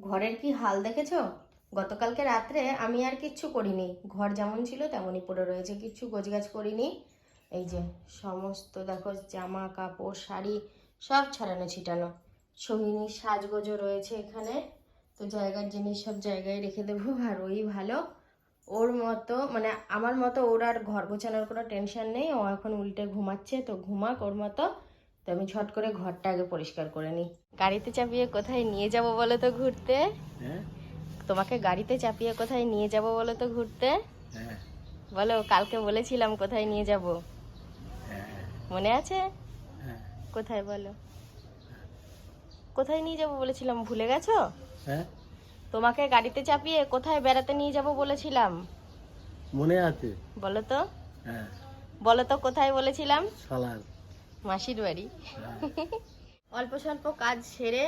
ঘরের কি হাল দেখেছ? গতকালকে রাত্রে আমি আর কিচ্ছু করিনি। ঘর যেমন ছিল তেমনই পড়ে রয়েছে। কিচ্ছু গোছগাছ করিনি। এই যে সমস্ত দেখো, জামা, কাপড়, শাড়ি সব ছড়ানো, ছিটানো। সোহিনীর সাজগোজও রয়েছে এখানে। তো জায়গার জিনিস সব জায়গায় রেখে দেবো। আর ওই ভালো। ওর মতো মানে আমার মতো ওর আর ঘর গোছানোর কোনো টেনশন নেই। ও এখন উল্টে ঘুমাচ্ছে। তো ঘুমাক ওর মতো। তো আমি ঝট করে ঘরটা আগে পরিষ্কার করে নিই। গাড়িতে চাপিয়ে কোথায় নিয়ে যাব বলো তো ঘুরতে? হ্যাঁ। তোমাকে গাড়িতে চাপিয়ে কোথায় নিয়ে যাব বলো তো ঘুরতে? হ্যাঁ। বলো কালকে বলেছিলাম কোথায় নিয়ে যাব। হ্যাঁ। মনে আছে? হ্যাঁ। কোথায় বলো? কোথায় নিয়ে যাব বলেছিলাম ভুলে গেছো? হ্যাঁ। তোমাকে গাড়িতে চাপিয়ে কোথায় বেড়াতে নিয়ে যাব বলেছিলাম। মনে আছে? বলো তো। হ্যাঁ। বলো তো কোথায় বলেছিলাম? সালার। মাসির বাড়ি। হ্যাঁ। অল্প স্বল্প কাজ সেরে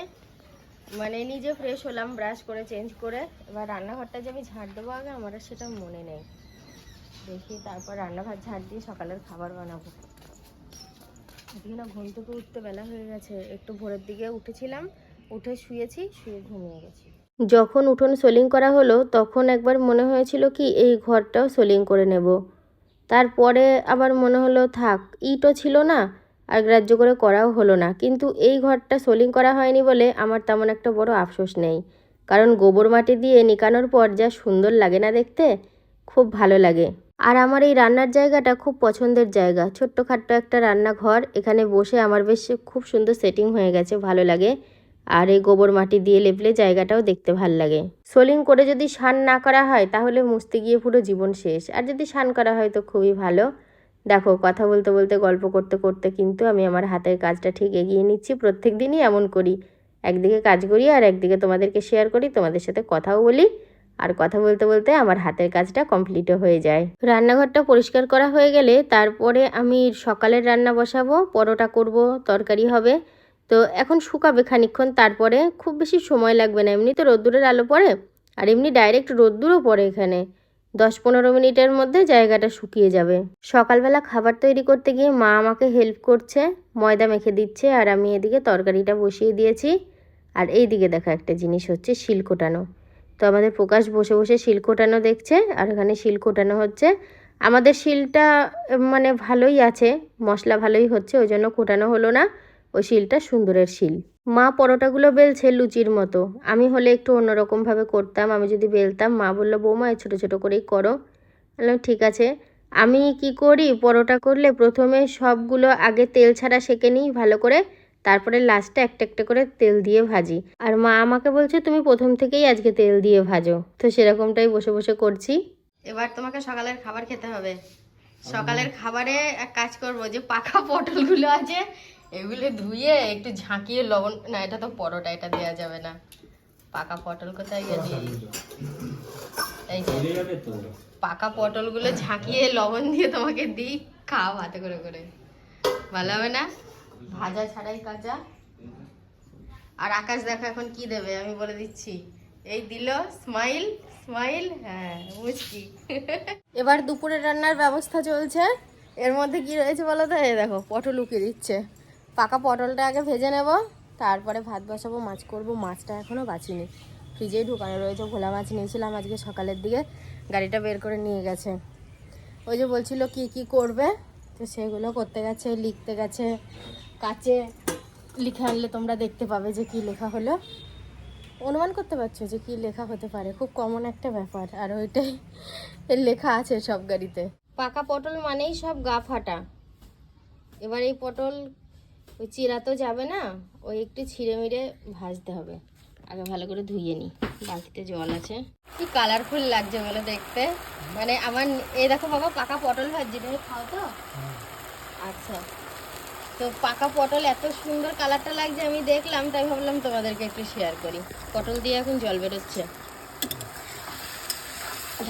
মানে নিজে ফ্রেশ হলাম ব্রাশ করে চেঞ্জ করে। এবার রান্নাঘরটা যে আমি ঝাড় দেবো আগে আমার সেটা মনে নেই। দেখি তারপর রান্নাঘর ঝাড় দিয়ে সকালের খাবার বানাবো। আজকে না ঘুম থেকে উঠতে বেলা হয়ে গেছে। একটু ভোরের দিকে উঠেছিলাম উঠে শুয়েছি শুয়ে ঘুমিয়ে গেছি। যখন উঠোন সোলিং করা হলো তখন একবার মনে হয়েছিল কি এই ঘরটাও সোলিং করে নেব। তারপরে আবার মনে হলো থাক ইটও ছিল না আর গ্রাহ্য করে করাও হলো না। কিন্তু এই ঘরটা সোলিং করা হয়নি বলে আমার তেমন একটা বড় আফসোস নেই। কারণ গোবর মাটি দিয়ে নিকানোর পর যা সুন্দর লাগে না দেখতে, খুব ভালো লাগে। আর আমার এই রান্নার জায়গাটা খুব পছন্দের জায়গা। ছোট্টখাট্ট একটা রান্নাঘর, এখানে বসে আমার বেশ খুব সুন্দর সেটিং হয়ে গেছে, ভালো লাগে। আর এই গোবর মাটি দিয়ে লেপলে জায়গাটাও দেখতে ভালো লাগে। সোলিং করে যদি স্নান না করা হয়, তাহলে মুছতে গিয়ে পুরো জীবন শেষ। আর যদি স্নান করা হয়, তো খুবই ভালো। দেখো, কথা বলতে বলতে, গল্প করতে করতে কিন্তু আমি আমার হাতের কাজটা ঠিক এগিয়ে নিচ্ছি। প্রত্যেক দিনই এমন করি। একদিকে কাজ করি আর একদিকে তোমাদেরকে শেয়ার করি, তোমাদের সাথে কথাও বলি। আর কথা বলতে বলতে আমার হাতের কাজটা কমপ্লিটও হয়ে যায়। রান্নাঘরটা পরিষ্কার করা হয়ে গেলে তারপরে আমি সকালের রান্না বসাবো, পরোটা করব, তরকারি হবে। তো এখন শুকাবে খানিক্ষণ তারপরে খুব বেশি সময় লাগবে না। এমনি তো রোদ্দুরের আলো পড়ে আর এমনি ডাইরেক্ট রোদ্দুরও পড়ে এখানে। দশ পনেরো মিনিটের মধ্যে জায়গাটা শুকিয়ে যাবে। সকালবেলা খাবার তৈরি করতে গিয়ে মা আমাকে হেল্প করছে, ময়দা মেখে দিচ্ছে আর আমি এদিকে তরকারিটা বসিয়ে দিয়েছি। আর এই দিকে দেখা একটা জিনিস হচ্ছে শিল কোটানো। তো আমাদের প্রকাশ বসে বসে শিল কোটানো দেখছে আর ওখানে শিল কোটানো হচ্ছে। আমাদের শিলটা মানে ভালোই আছে, মশলা ভালোই হচ্ছে, ওই জন্য কোটানো হলো না। ওই শিলটা সুন্দরের শিল। মা পরোটাগুলো বেলছে লুচির মতো। আমি হলে একটু অন্যরকমভাবে করতাম, আমি যদি বেলতাম, মা বলল, বৌমা ছোটো ছোটো করেই করো। বললাম, ঠিক আছে। আমি কি করি, পরোটা করলে প্রথমে সবগুলো আগে তেল ছাড়া সেঁকে নিই ভালো করে, তারপরে লাস্টে একটা একটা করে তেল দিয়ে ভাজি। আর মা আমাকে বলছে, তুমি প্রথম থেকেই আজকে তেল দিয়ে ভাজো। তো সেরকমটাই বসে বসে করছি। এবার তোমাকে সকালের খাবার খেতে হবে। সকালের খাবারে এক কাজ করব, যে পাকা পটলগুলো আছে এগুলো ধুয়ে একটু ঝাঁকিয়ে লবণ না এটা তো পরোটা এটা দেওয়া যাবে না। পাকা পটল কোথায় গেছে এই যে পাকা পটলগুলো ঝাঁকিয়ে লবণ দিয়ে তোমাকে দিই খাও হাতে করে করে। ভালো হবে না? ভাজা ছাড়াই কাঁচা। আর আকাশ দেখো এখন কি দেবে আমি বলে দিচ্ছি। এই দিল স্মাইল স্মাইল হ্যাঁ মুচকি। এবার দুপুরে রান্নার ব্যবস্থা চলছে। এর মধ্যে কি রয়েছে বলো তো? এই দেখো পটল উকিয়ে দিচ্ছে। পাকা পটলটা আগে ভেজে নেব, তারপরে ভাত বসাবো, মাছ করব, মাছটা এখনও বাঁচিনি। ফ্রিজেই ঢুকানো রয়েছে, ভোলা মাছ নিয়েছিলাম আজকে সকালের দিকে, গাড়িটা বের করে নিয়ে গেছে। ওই যে বলছিল কি কি করবে, তো সেগুলো করতে গেছে, লিখতে গেছে, কাছে লিখে আনলে তোমরা দেখতে পাবে যে কি লেখা হলো। অনুমান করতে পারছ যে কি লেখা হতে পারে, খুব কমন একটা ব্যাপার, আর ওইটাই লেখা আছে সব গাড়িতে। পাকা পটল মানেই সব গা ফাটা। এবার এই পটল ওই চিরা তো যাবে না, ওই একটু ছিঁড়ে মিড়ে ভাজতে হবে। আগে ভালো করে ধুইয়ে নিই বালতিতে জল আছে। কি কালারফুল লাগছে বলো দেখতে। মানে আমার দেখো বাবা, পাকা পটল ভাজি তুমি খাও তো? আচ্ছা। তো পাকা পটল এত সুন্দর কালারটা লাগছে, আমি দেখলাম, তাই ভাবলাম তোমাদেরকে একটু শেয়ার করি। পটল দিয়ে এখন জল বেরোচ্ছে।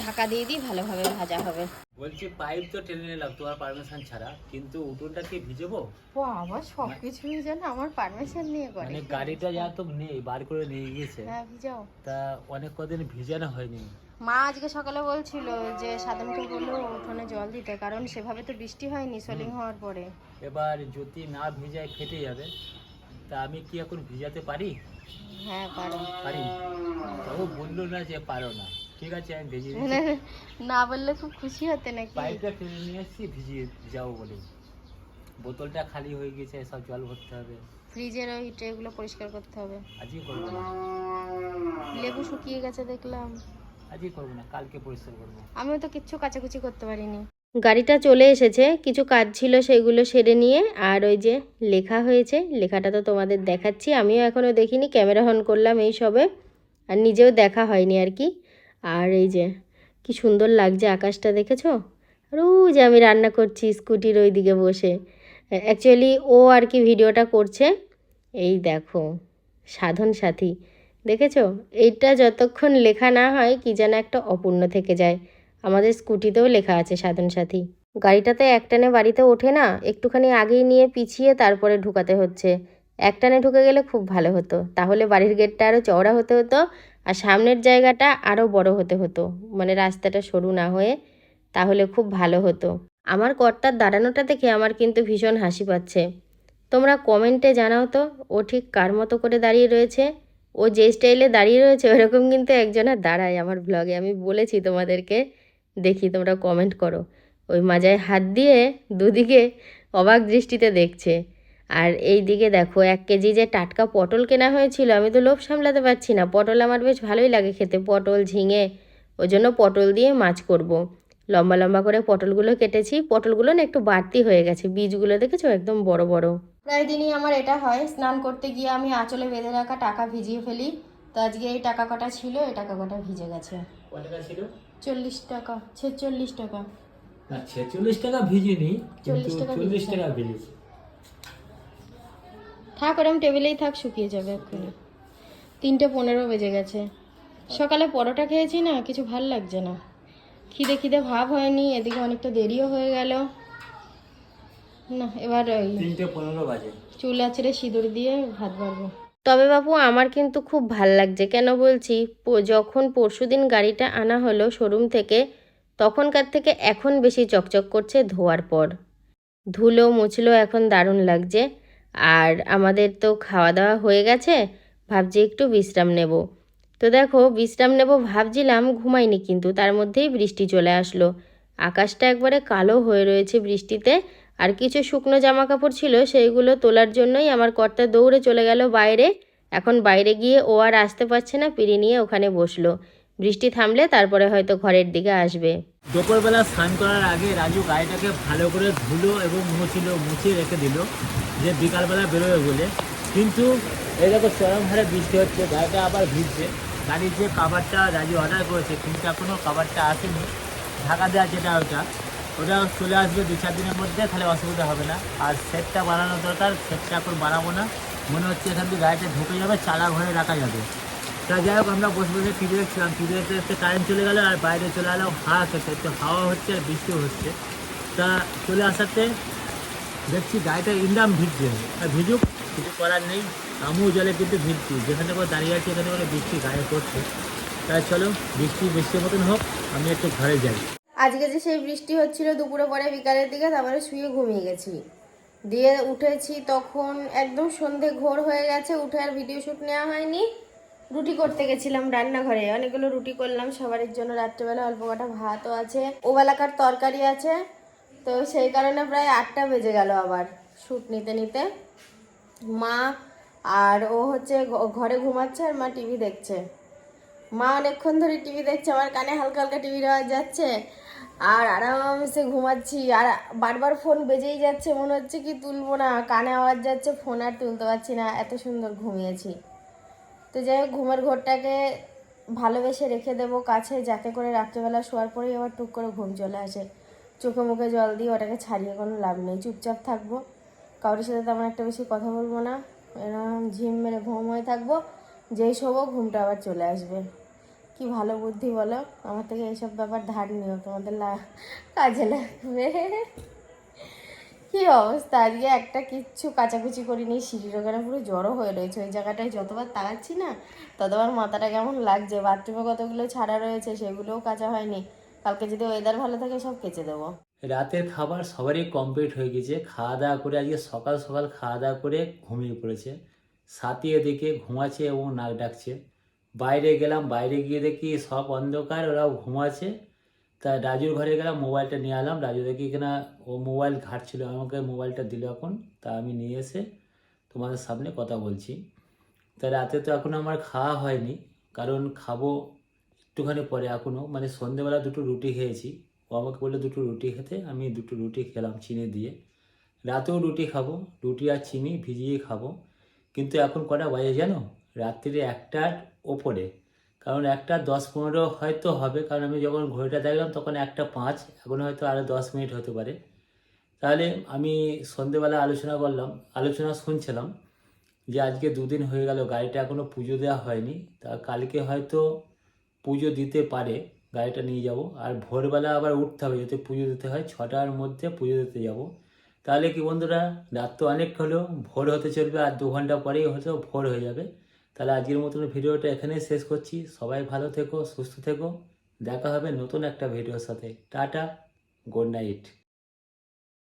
ঢাকা দিয়ে দিই ভালোভাবে ভাজা হবে। বলছি পাইপ তো টেনে নিলাম তোমার পারমিশন ছাড়া। কিন্তু উঠোনটা কি ভিজেবো? বাবা সব কিছুই যেন আমার পারমিশন নিয়ে করে। মানে গাড়িটা যা তো নেই বার করে নিয়ে গিয়েছে। হ্যাঁ ভিজাও। তা অনেক কদিন ভিজানো হয়নি। মা আজকে সকালে বলছিল যে সাধনকে বলল উঠোনে জল দিতে কারণ সেভাবে তো বৃষ্টি হয়নি সোলিং হওয়ার পরে। এবার যদি না ভিজায় ফেটে যাবে। তা আমি কি এখন ভিজাতে পারি? হ্যাঁ পারো। পারি। ও বলল না যে পারো না। ঠিক আছে আমি ভিজিয়ে দিচ্ছি। না বললে খুব খুশি হতে নাকি? পাইপটা টেনে নিয়ে এসেছি ভিজিয়ে যাও বলে। বোতলটা খালি হয়ে গেছে সব জল ভরতে হবে। ফ্রিজের ওই ট্রেগুলো পরিষ্কার করতে হবে। আজকে করব না। লেবু শুকিয়ে গেছে দেখলাম। আজকে করব না কালকে পরিষ্কার করব। আমিও তো কিচ্ছু কাচাকুচি করতে পারিনি। গাড়িটা চলে এসেছে কিছু কাজ ছিল সেগুলো সেরে নিয়ে আর ওই যে লেখা হয়েছে লেখাটা তো তোমাদের দেখাচ্ছি। আমিও এখনও দেখিনি ক্যামেরা অন করলাম এই সবে আর নিজেও দেখা হয়নি আর কি। আর এই যে, কি সুন্দর লাগছে আকাশটা, দেখেছ? যে আমি রান্না করছি স্কুটির ওই দিকে বসে। অ্যাকচুয়ালি ও আর কি ভিডিওটা করছে, এই দেখো, সাধন সাথী, দেখেছ? এইটা যতক্ষণ লেখা না হয়, কি যেন একটা অপূর্ণ থেকে যায়। আমাদের স্কুটিতেও লেখা আছে সাধন সাথী। গাড়িটাতে একটানে বাড়িতে ওঠে না, একটুখানি আগেই নিয়ে পিছিয়ে তারপরে ঢুকাতে হচ্ছে। একটানে ঢুকে গেলে খুব ভালো হতো। তাহলে বাড়ির গেটটা আরও চওড়া হতে হতো আর সামনের জায়গাটা আরও বড় হতে হতো। মানে রাস্তাটা সরু না হয়ে তাহলে খুব ভালো হতো। আমার কর্তার দাঁড়ানোটা দেখে আমার কিন্তু ভীষণ হাসি পাচ্ছে। তোমরা কমেন্টে জানাও তো, ও ঠিক কার মতো করে দাঁড়িয়ে রয়েছে? ও যে স্টাইলে দাঁড়িয়ে রয়েছে, ওরকম কিন্তু একজনের দাঁড়ায় আমার ব্লগে আমি বলেছি তোমাদেরকে, দেখি তোমরা কমেন্ট করো। ওই মাজায় হাত দিয়ে দুদিকে অবাক দৃষ্টিতে দেখছে। আর এই দিকে দেখো এক কেজি যে টাটকা পটল কেনা হয়েছিল আমি তো লোভ সামলাতে পারছি না। পটল আমার বেশ ভালোই লাগে খেতে। পটল ঝিঙে ওই জন্য পটল দিয়ে মাছ করব। লম্বা লম্বা করে পটলগুলো কেটেছি। পটলগুলো না একটু বাড়তি হয়ে গেছে। বীজগুলো দেখেছ? একদম বড় বড়। প্রায় দিনই আমার এটা হয়। স্নান করতে গিয়ে আমি আঁচলে বেঁধে রাখা টাকা ভিজিয়ে ফেলি। তো আজকে এই টাকা কটা ছিল? এই টাকা কটা ভিজে গেছে। চল্লিশ টাকা। ছেচল্লিশ টাকা। না ছেচল্লিশ টাকা ভিজিনি কিন্তু 40 টাকা চল্লিশ টাকা ভিজেছে। থাক ওরম টেবিলেই থাক শুকিয়ে যাবে এক্ষুনি। তিনটে পনেরো বেজে গেছে। সকালে পরোটা খেয়েছি না কিছু ভালো লাগছে না। খিদে খিদে ভাব হয়নি এদিকে অনেকটা দেরিও হয়ে গেল। না এবার ওই তিনটে পনেরো বাজে। চুল আছড়ে সিঁদুর দিয়ে ভাত বাড়বো। তবে বাবু আমার কিন্তু খুব ভালো লাগছে কেন বলছি? যখন পরশুদিন গাড়িটা আনা হলো শোরুম থেকে তখনকার থেকে এখন বেশি চকচক করছে ধোয়ার পর। ধুলো মুছলো এখন দারুণ লাগছে। আর আমাদের তো খাওয়া দাওয়া হয়ে গেছে, ভাবছি একটু বিশ্রাম নেব। তো দেখো, বিশ্রাম নেব ভাবছিলাম, ঘুমাইনি কিন্তু, তার মধ্যেই বৃষ্টি চলে আসলো। আকাশটা একবারে কালো হয়ে রয়েছে বৃষ্টিতে, আর কিছু শুকনো জামা কাপড় ছিল, সেইগুলো তোলার জন্যই আমার কর্তা দৌড়ে চলে গেল বাইরে। এখন বাইরে গিয়ে ও আর আসতে পারছে না, পিড়ি নিয়ে ওখানে বসল। বৃষ্টি থামলে তারপরে হয়তো ঘরের দিকে আসবে। দুপুরবেলা স্নান করার আগে রাজু গাড়িটাকে ভালো করে ধুলো এবং মুছিল মুছিয়ে রেখে দিল যে বিকালবেলা বেরোবে বলে। কিন্তু এই দেখো চরম হারে বৃষ্টি হচ্ছে, গাড়িটা আবার ভিজছে। গাড়ির যে কাভারটা রাজু অর্ডার করেছে, কিন্তু এখনও কাভারটা আসেনি। ঢাকা দেওয়া যেটা ওটা ওটা চলে আসবে দু চার দিনের মধ্যে, তাহলে অসুবিধা হবে না। আর সেটটা বানানো দরকার, সেটটা এখন বানাবো না। মনে হচ্ছে এখান থেকে গাড়িটা ঢুকে যাবে চালা ঘরে রাখা যাবে। তা যাই হোক, আমরা বসে বসে টিভি দেখছিলাম টিভি দেখতে দেখতে কারেন্ট চলে গেলো আর বাইরে চলে এলো হাওয়া খেতে। তো হাওয়া হচ্ছে আর বৃষ্টিও হচ্ছে। তা চলে আসাতে দেখছি গাড়িটা ইন্দাম ভিজছে। আর ভিজুক, কিছু করার নেই। আমিও জলে কিন্তু ভিজছি। যেখানে করে দাঁড়িয়ে আছি, এখানে করে বৃষ্টি গায়ে পড়ছে। তাই চলো, বৃষ্টি বৃষ্টির মতন হোক, আমি একটু ঘরে যাই। আজকে যে সেই বৃষ্টি হচ্ছিল দুপুরে পরে বিকালের দিকে, তারপরে শুয়ে ঘুমিয়ে গেছি। দিয়ে উঠেছি তখন একদম সন্ধে ঘোর হয়ে গেছে, উঠে আর ভিডিও শ্যুট নেওয়া হয়নি। রুটি করতে গেছিলাম রান্নাঘরে। অনেকগুলো রুটি করলাম সবারই জন্য রাত্রেবেলা অল্প কটা ভাতও আছে। ওবেলাকার তরকারি আছে, তো সেই কারণে প্রায় আটটা বেজে গেল আবার শ্যুট নিতে নিতে। মা আর ও হচ্ছে ঘরে ঘুমাচ্ছে আর মা টিভি দেখছে। মা অনেকক্ষণ ধরে টিভি দেখছে, আমার কানে হালকা হালকা টিভির আওয়াজ যাচ্ছে। আর আরামসে ঘুমাচ্ছি, আর বারবার ফোন বেজেই যাচ্ছে, মনে হচ্ছে কি তুলবো না। কানে আওয়াজ যাচ্ছে, ফোন আর তুলতে পারছি না, এত সুন্দর ঘুমিয়েছি। তো যাই হোক, ঘুমের ঘরটাকে ভালোবেসে রেখে দেবো কাছে, যাতে করে রাত্রেবেলা শোয়ার পরেই আবার টুক করে ঘুম চলে আসে। চোখে মুখে জল দিয়ে ওটাকে ছাড়িয়ে কোনো লাভ নেই। চুপচাপ থাকব। কারোর সাথে তেমন একটা বেশি কথা বলব না। এরকম ঝিম মেরে ঘুম হয়ে থাকব, যেই শোবো ঘুমটা আবার চলে আসবে। কি ভালো বুদ্ধি বলো? আমার থেকে এইসব ব্যাপার ধার নিও, তোমাদের কাজে লাগবে। কি অবস্থা? আজকে একটা কিচ্ছু কাচাকুচি করিনি, সিঁড়ির ওখানে পুরো জড়ো হয়ে রয়েছে। ওই জায়গাটায় যতবার তাকাচ্ছি না, ততবার মাথাটা কেমন লাগছে। বাথরুমে কতগুলো ছাড়া রয়েছে, সেগুলোও কাচা হয়নি। কালকে যদি ওয়েদার ভালো থাকে, সব কেচে দেবো। রাতের খাবার সবারই কমপ্লিট হয়ে গেছে। খাওয়া দাওয়া করে আজকে সকাল সকাল খাওয়া দাওয়া করে ঘুমিয়ে পড়েছে। সাথী এদিকে ঘুমাচ্ছে এবং নাক ডাকছে। বাইরে গেলাম, বাইরে গিয়ে দেখি সব অন্ধকার, ওরাও ঘুমাচ্ছে। তা রাজুর ঘরে গেলাম, মোবাইলটা নিয়ে এলাম। রাজু দেখি কিনা ও মোবাইল ঘাটছিল, আমাকে মোবাইলটা দিল এখন। তা আমি নিয়ে এসে তোমাদের সামনে কথা বলছি। তা রাতে তো এখন আমার খাওয়া হয়নি, কারণ খাব একটুখানি পরে এখনও মানে সন্ধেবেলা দুটো রুটি খেয়েছি। ও আমাকে বলল দুটো রুটি খেতে, আমি দুটো রুটি খেলাম চিনি দিয়ে। রাতেও রুটি খাব, রুটি আর চিনি ভিজিয়ে খাব। কিন্তু এখন কটা বাজে জানো? রাত্রিরে একটার ওপরে। কারণ একটা দশ পনেরো হয়তো হবে, কারণ আমি যখন ঘড়িটা দেখলাম তখন একটা পাঁচ, এখন হয়তো আরও দশ মিনিট হতে পারে। তাহলে আমি সন্ধেবেলা আলোচনা করলাম, আলোচনা শুনছিলাম যে আজকে দুদিন হয়ে গেল, গাড়িটা এখনও পুজো দেওয়া হয়নি, তা কালকে হয়তো পুজো দিতে পারে, গাড়িটা নিয়ে যাব। আর ভোরবেলা আবার উঠতে হবে যাতে পুজো দিতে হয়, ছটার মধ্যে পুজো দিতে যাব। তাহলে কি বন্ধুরা, রাত তো অনেক হলো, ভোর হতে চলবে, আর দু ঘণ্টা পরেই হয়তো ভোর হয়ে যাবে। তাহলে আজকের মতন ভিডিওটা এখানেই শেষ করছি। সবাই ভালো থেকো, সুস্থ থেকো। দেখা হবে নতুন একটা ভিডিওর সাথে। Tata, good night.